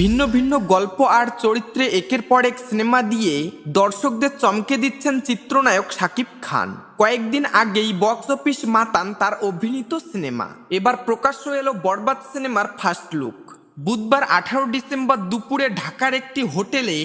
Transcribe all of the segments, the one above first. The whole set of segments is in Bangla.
ভিন্ন ভিন্ন গল্প আর চরিত্রে একের পর এক সিনেমা দিয়ে দর্শকদের চমকে দিচ্ছেন চিত্রনায়ক শাকিব খান। কয়েকদিন আগেই বক্স অফিস মাতান তার অভিনীত সিনেমা। এবার প্রকাশ্য এলো বরবাদ সিনেমার ফার্স্ট লুক। বুধবার আঠারো ডিসেম্বর দুপুরে ঢাকার একটি হোটেলে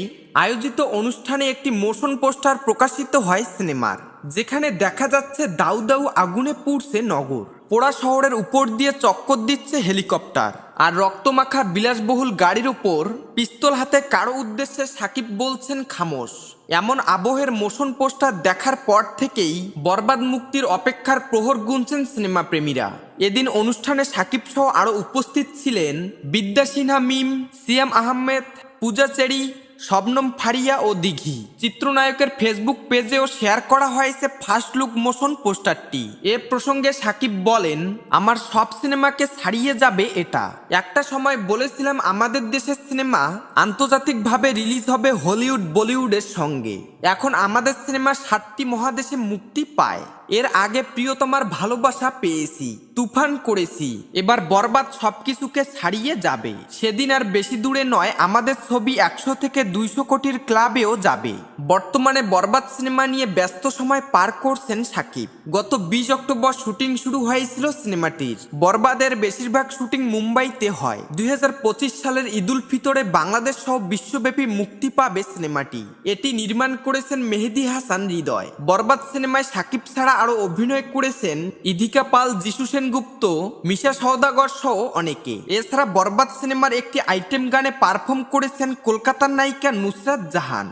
আয়োজিত অনুষ্ঠানে একটি মোশন পোস্টার প্রকাশিত হয় সিনেমার, যেখানে দেখা যাচ্ছে দাউ দাউ আগুনে পুড়ছে নগর। পোড়া শহরের উপর দিয়ে চক্কর দিচ্ছে হেলিকপ্টার। আর রক্তমাখা বিলাসবহুল গাড়ির উপর পিস্তল হাতে কারও উদ্দেশ্যে সাকিব বলছেন খামোশ। এমন আবহের মোশন পোস্টার দেখার পর থেকেই বরবাদ মুক্তির অপেক্ষার প্রহর গুনছেন সিনেমা প্রেমীরা এদিন অনুষ্ঠানে সাকিব সহ আরও উপস্থিত ছিলেন বিদ্যা সিনহা মিম, সিয়াম আহমেদ, পূজা চেরি শবনম ফারিয়া ও দিঘি। চিত্রনায়কের ফেসবুক পেজেও শেয়ার করা হয়েছে ফার্স্ট লুক মোশন পোস্টারটি এ প্রসঙ্গে সাকিব বলেন, আমার সব সিনেমাকে ছাড়িয়ে যাবে এটা। একটা সময় বলেছিলাম আমাদের দেশের সিনেমা আন্তর্জাতিকভাবে রিলিজ হবে হলিউড বলিউডের সঙ্গে। এখন আমাদের সিনেমা সাতটি মহাদেশে মুক্তি পায়। এর আগে প্রিয়তমার ভালোবাসা পেয়েছি, তুফান করেছি, এবার বরবাদ সবকিছুকে ছাড়িয়ে যাবে। সেদিন আর বেশি দূরে নয়, আমাদের ছবি একশো থেকে দুইশো কোটির ক্লাবেও যাবে। বর্তমানে বরবাদ সিনেমা নিয়ে ব্যস্ত সময় পার করছেন সাকিব। গত বিশ অক্টোবর শুটিং শুরু হয়েছিল সিনেমাটির। বরবাদের বেশিরভাগ শুটিং মুম্বাইতে হয়। দুই হাজার পঁচিশ সালের ঈদুল ফিতরে বাংলাদেশ সহ বিশ্বব্যাপী মুক্তি পাবে সিনেমাটি। এটি নির্মাণ করেছেন মেহেদি হাসান হৃদয়। বরবাদ সিনেমায় সাকিব ছাড়া আরও অভিনয় করেছেন ইধিকা পাল, যিশু সেনগুপ্ত, মিশা সওদাগর সহ অনেকে। এছাড়া বরবাদ সিনেমার একটি আইটেম গানে পারফর্ম করেছেন কলকাতার নায়িকা নুসরাত জাহান।